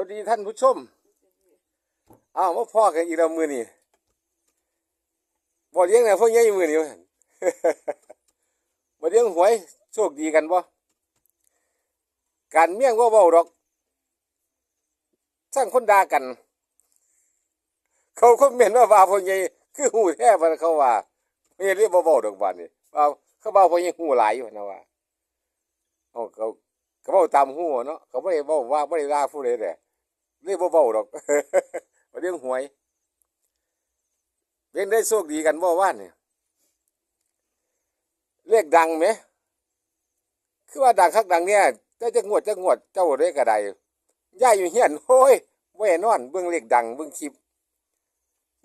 วัสดีท่านผู้ชม อ้าวมาพ่อกันอีกแล้วมือนี่บ่เลี้ยงนะพ่อใหญ่มือนี่ว่าหั่บ่เลี้ยงหวยโชคดีกันบ่การเมี่ยงว่าเว้าดอก สร้างคนด่ากัน เขาคอมเมนต์ว่าว่าพ่อใหญ่คือหูแท้บ่เขาว่าพ่อใหญ่เรียกบ่เว้าดอกบาดนี่ว่าเขาว่าพ่อใหญ่หูหลายอยู่นะว่าเอาเขาเขาเว้าตามหูเนาะเขาบ่ได้เว้าว่าบ่ได้ด่าผู้ใดแหละ เรียกว่เบาดอกเรื่องหวยเรียนได้โชคดีกันบ่ว่านเนี่ยเรียกดังไหม คือว่าดังคักดังเนี่ยแต่จะงวดจะงวดเจ้าเรียกกระไดย่ายอยู่เฮียนโอ้ยแว่นอน เบิ่งเลขดัง เบิ่งคลิป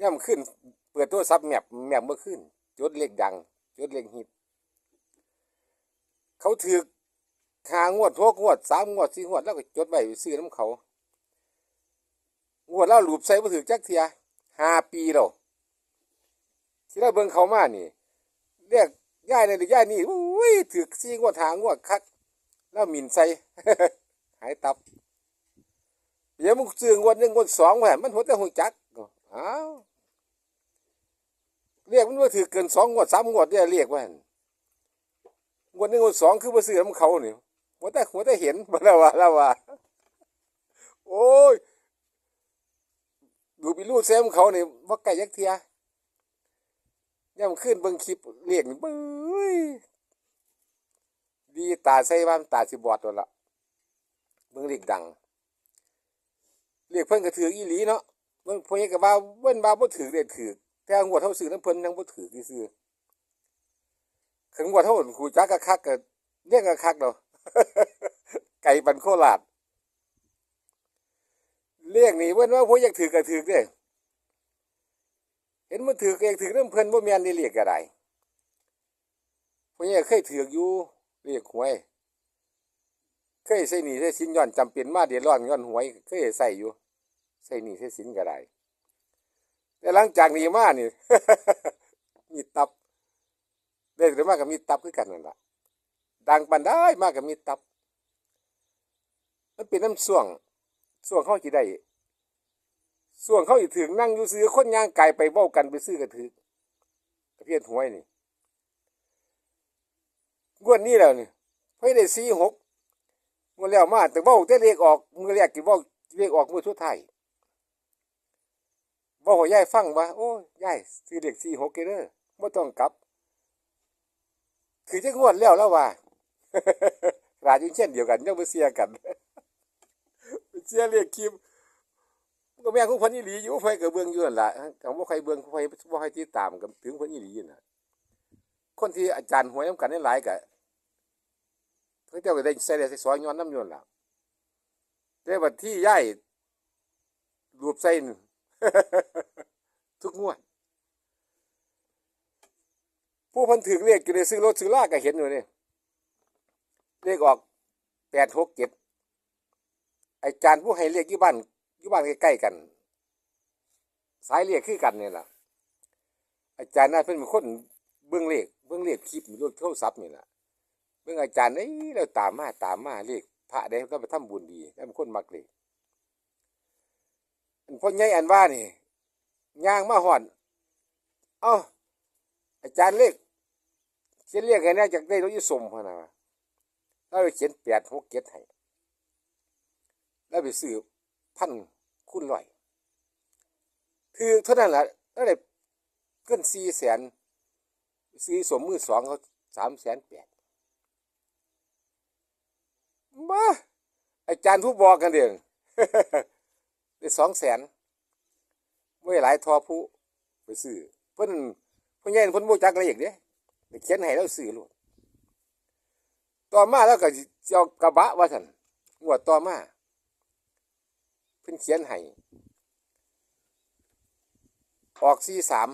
ย่ำขึ้น เปิดโทรศัพท์แมปแมปเมื่อขึ้นจดเลขดังจดเลขฮิตเขาถือหางวดหกงวดสามงวดสี่งวดแล้วก็จดไว้ซื้อน้ำเขา งวดแล้วหลูบใส่บ่ถึกจักเทียห้าปีแล้วที่เราเบิ่งเขามานี่เรียกย่ายนี่นหรือย่ายนี่อุ้ยถึกซี่งวดหางวดคักแล้วหมิ่นใส่หายตับเดี๋ยวมึงซื้องวดหนึ่งงวดสองแหวนมันหัวแต่หัวจักอ้าวเรียกมันว่าถือเกินสองงวดสามงวดเนี่ยเรียกว่าหันงวดหนึ่งงวดสองคือบ่ซื้อน้ำเขาเนี่หัวแต่หัวแต่เห็นบ่แล้วว่าแล้วว่าโอ้ย ดูปีรูดเซมเขาเนี่ยว่าไก่ยักเทียย่ำขึ้นเบิ่งคลิปเรียกเบ้ยดีตาใส่บ้านตาสิบอดตัวละเบิ่งเรียกดังเรียกเพิ่นก็ถืออีหลีเนาะเบิ่งเพิ่นก็ว่าเว้นว่าบ่ถือเรียกถือแต่งวดเฮาซื้อน้ำเพิ่นยังบ่ถือซื่อขันงวดเฮาคูจักกะคักก็เรียกกะคักดอกไก่บันโคราช เรียกนี่เว้นว่าพวกอยากถือก็ถือเด้เห็นมันถือก็อยากถือน้ำเพิ่อนบ่แม่นได้เรียกก็ได้พวกนี้เคยถืออยู่เรียกหวยเคยใส่หนีใส่สินย้อนจำเป็นมาเดือดร้อนย้อนหวยเคยใส่อยู่ใส่หนีใส่สินก็ได้แต่หลังจากนี้มานี่มีตับเรียกได้มากกับมีตับคือกันนั่นล่ะดังปันได้มากกับมีตับมันเป็นน้ำส่วง ส่วงเขาสิได้ส่วงเขาสิถึงนั่งอยู่ซื้อคนย่างไก่ไปเว้ากันไปซื้อกระถือกระเพี้ยนหวยนี่งวดนี้แล้วนี่เพิ่นได้สี่หกงวดแล้วมาแต่เว้าแต่เลขออกมือแรกกี่เว้าเลขออกมือสุดท้ายเว้าให้ยายฟังว่าโอ้ยายซื้อเลขสี่หกเด้อบ่ต้องกลับ คือจะงวดแล้วแล้วว่าราอยู่เช่นเดียวกันยังบ่เสียกัน เสียเรียกคลิปก็แม่ของพิ่นอีหลีอยู่ไฟก็เบิ่งอยู่นั่นแหละก็บ่ใครเบิ่งไฟบ่ใครติดตามกับถึงพิ่นอีหลีน่ะ คนที่อาจารย์หวยน้ำกันหลายก็เขาเจ้าก็ได้ใส่ได้สอนย้อนนำยนั่นล่ะแต่บัดที่ย้ายรูปใส่นี่ทุกงวดผู้พันถึกเลขอยู่ในซื้อรถซื้อลาก็เห็นอยู่นี่เลขออกแปดหกเจ็ด อาจารย์ผู้ให้เรียกยู่บ้านยู่บ้านใกล้ๆกัน สายเรียกคือกันนี่แหละอาจารย์น่าเป็นคนเบื้องเลขเบื้องเลขคลิปรถโทรศัพท์นี่แหละเบื้องอาจารย์นี่เราตามมาตามมาเลขพระได้ก็ไปทำบุญดีแล้วเป็นคนมักเลขอันพ่อใหญ่อันว่านี่ย่างมาหอนเอ้าอาจารย์เลขเขียนเลขให้แน่จากได้รถยี่สมพนะแล้วเขียนแปดหกเจ็ดให้ แล้วไปซื้อพันคูณร้อยคือเท่านั้นแหละแล้วได้เกินสี่แสนซื้อสมมือสองเขาสามแสนแปดมาอาจารย์ผู้บอกกันเดืองได้สองแสนไม่หลายทอผู้ไปซื้อเพิ่นเพิ่นใหญ่เพิ่นโมจักละเอียดเด้ได้ยเขียนให้แล้วซื้อลูกต่อมาแล้วก็สิเอากระบะว่าท่านงวดต่อมา เพิ่นเขียนให้ออกสี่สาม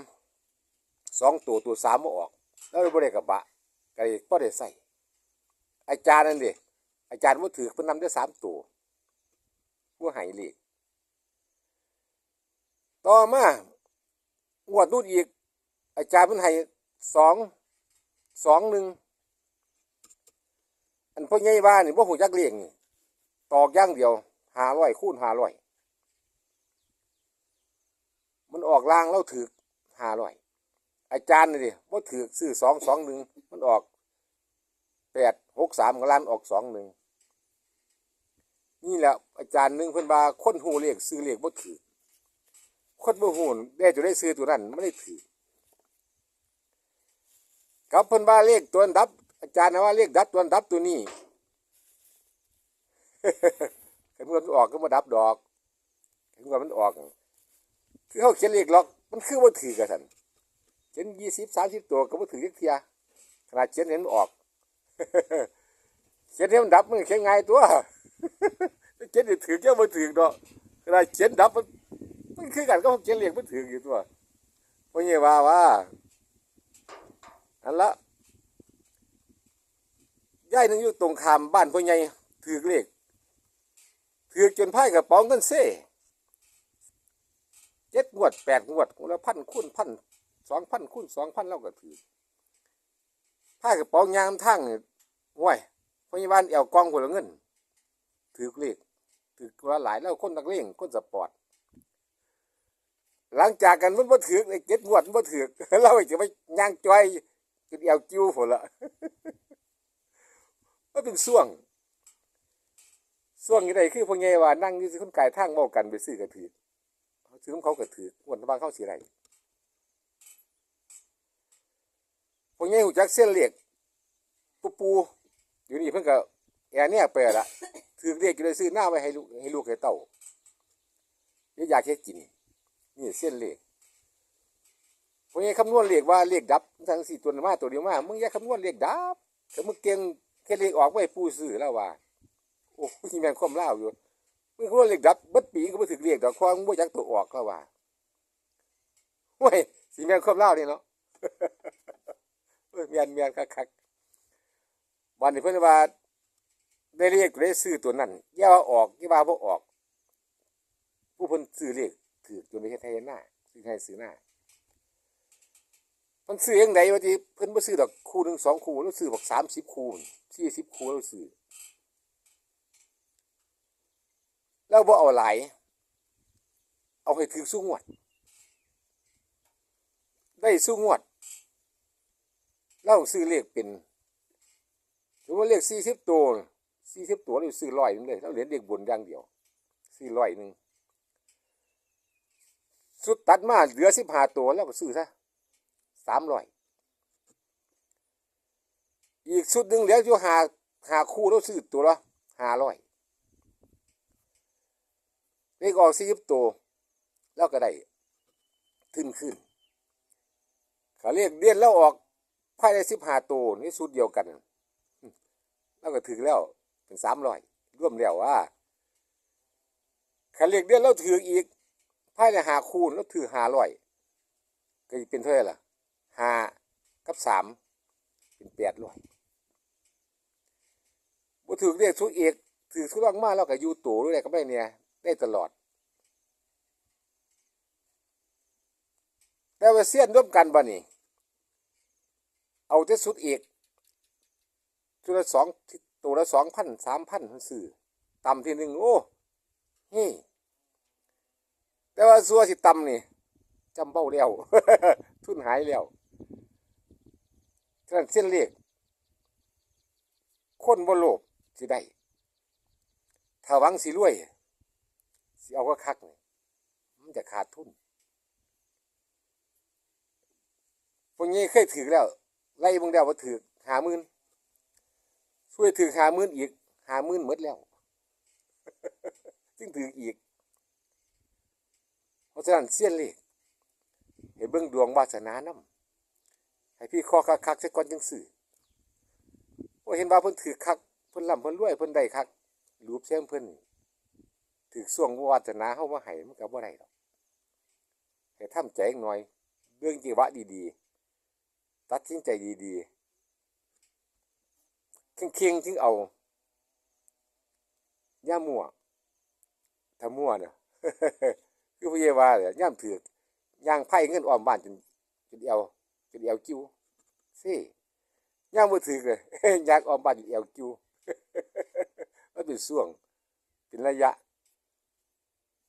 สองตัวตัวสามมาออก แล้วบริกระบะก็เลยก็ได้ใส่อาจารย์นั่นเดิอาจารย์ว่าถือเพิ่นนำได้สามตัวว่าให้เลขต่อมางวดนู่นอีก อาจารย์เพิ่นให้สองสองหนึ่งอันพ่อใหญ่บ้านนี่บ่หูจักเลี้ยงนี่ตอกย่างเดียวหาร้อยคูณหาร้อยมัน ออกล่างแล้วถือห้าร้อยอาจารย์นี่ดิว่าถือซื้อสองสองหนึ่งมันออกแปดหกสามกล้านออกสองหนึ่งนี่แหละอาจารย์หนึ่งเพิ่อนบาคนหูเรียกซื้อเรียกว่าถือคนบ่หูได้จะได้ซื้อตัวนั้นไม่ได้ถือกับเพิ่อนบาเลขตัวดับ อาจารย์นะว่าเลขดับตัวดับตัวนี้เห็นว่ามันออกก็มาดับดอกเห็นว่ามันออก คือเขาเขียนเลขล็อก มันคือว่าถือกันสันเขียนยี่สิบสามสิบตัวก็ว่าถือเลขเทียขนาดเขียนเห็นมันออกเขียนเห็นมันดับมันเขียนง่ายตัวเขียนถือเจ้ามาถือดอกขนาดเขียนดับมันมันคือกันก็เขียนเลขมันถืออยู่ตัวเพราะงี้ว่าว่าอันละย่ายนึงอยู่ตรงขามบ้านพ่อใหญ่ถือเลขถือจนไพ่กระป๋องเงินเซ่ เจ็ดงวดแปดงวดคนละพันคูณพันสองพันคูณสองพันเราก็ถือถ้ากระเป๋ายางทางห่วยพยาบาลเอวกองคนละเงิน ถือเลขถือว่าหลายแล้วคนนักเลงคนสปอร์ตหลังจากกันมันบ่ถือไอ้เจ็ดงวดมันบ่ถือเราจะไปย่างจ้อยจนเอวจิ้วฝนละมันเป็นส่วงส่วงยังไงคือพวกเงว่านั่งอยู่ที่คนกายทางเมากันไปซื้อกระถือ ซื้อของเขาก็ถืออ้วนบางเข้าสีไรพวกนี้หูจักเส้นเหล็กปูปูอยู่นี่เพิ่งก็แอร์เนี่ยไปละถือเรียกก็เลยซื้อหน้าไว้ให้ลูกให้ลูกให้เต่าเดี๋ยวอยากให้กิน นี่เส้นเหล็กพวกนี้คำนวณเหล็กว่าเหล็กดับทั้งสี่ตัวมาตัวเดียวมามึงอย่าคำนวณเหล็กดับแต่มึงเก่งแค่เหล็กออกไว้ปูซื้อแล้วว่าโอ้ยแมงความเล่าอยู่ มึงก็ว่าเรียกดับบัดปีก็บ่ถึกเรียกดอกความบ่จักตัวออกก็ว่าโอ้ยสิแม่นความเล่านี่เนาะเอ้ยแม่นแม่นคักวันนี้เพิ่นว่าได้เรียกได้ซื้อตัวนั้นอย่าว่าออกอย่าว่าบ่ออก ผู้เพิ่นซื้อเรียกถือจนได้เฮ็ดให้หน้าซื้อให้ซื้อหน้ามันซื้อยังไงวะที่เพิ่นบ่ซื้อดอกคู่หนึ่งสองคู่แล้วซื้อบอก30คู่40คู่แล้วซื้อ แล้วบ่เอาหลาย เอาให้ถือสู้งวด ได้สู้งวดเราซื้อเลขเป็นถือว่าเลขสี่สิบตัวสี่สิบตัวเราซื้อร้อยนึงเลยเราเหรียญเด็กบนอย่างเดียวซื้อร้อยหนึ่งสุดตัดมาเหลือสิบห้าตัวแล้วก็ซื้อซะสามร้อยอีกสุดหนึ่งเหลืออยู่หาหาคู่แล้วซื้อตัวละห้าร้อย เลขออกสี่สิบตัวแล้วก็ได้ขึ้นขึ้นเขาเรียกเดียนแล้วออกภายในสิบห้าตัวนี่สุดเดียวกันแล้วก็ถึงแล้วเป็นสามร้อยร่วมแล้วว่าเขาเรียกเดียนแล้วถืออีกภายในหาคูณแล้วถือหาร้อยก็จะเป็นเท่าไหร่ล่ะหากับสามเป็นแปดร้อยบ่ถือเรียกสุดเอกถือสุดมากแล้วก็อยู่ตัวด้วยก็ไม่เนี่ย ได้ตลอด แต่ว่าเสี้ยนร่วมกันบ่นี่ เอาแต่สุดเอกตัวละสองตัวละสองพันสามพันสื่อต่ำทีหนึ่งโอ้นี่แต่ว่าสัวสิต่ำนี่จำเบ้าแล้วทุนหายแล้วฉะนั้นเส้นเลขคนบ่โลภสิได้ถ้าวังสิรวย สิเอาก็คักนี่มันจะขาดทุนพวกนี้เคยถือแล้ว ไล่มึงแล้วว่าถือหาหมื่นช่วยถือหาหมื่นอีกหาหมื่นหมดแล้วจึงถืออีก เพราะฉะนั้นเสี้ยนเลขให้เบิ่งดวงวาสนานํให้พี่ข้อคักคักๆซะก่อนจังสื่อว่าเห็นว่าเพิ่นถือคักเพิ่นร่ำเพิ่นรวยเพิ่นได้คักรูปเสียงเพิ่น ถือส่วงวาสนาเฮามาให้มันก็บ่ได้ดอกให้ทำใจหน่อย เรื่องจีวะดีๆ ตัดสินใจดีๆเคียงๆถึงเอาย่ามั่วถ้ามั่วเนี่ยคือพระเยาวาเนี่ยย่ามถือย่างไพ่เงินออมบ้านจนจนเอวจนเอวกิ้วสิย่ามบ่ถือเลยยางออมบ้านจนเอวกิ้วมันเป็นส่วงเป็นระยะ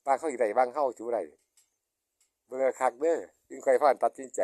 ปลาเขาอีกได้บางเข้าจูไรเบิ่งเอคักเด้อจึงค่อยพานตัดสินใจ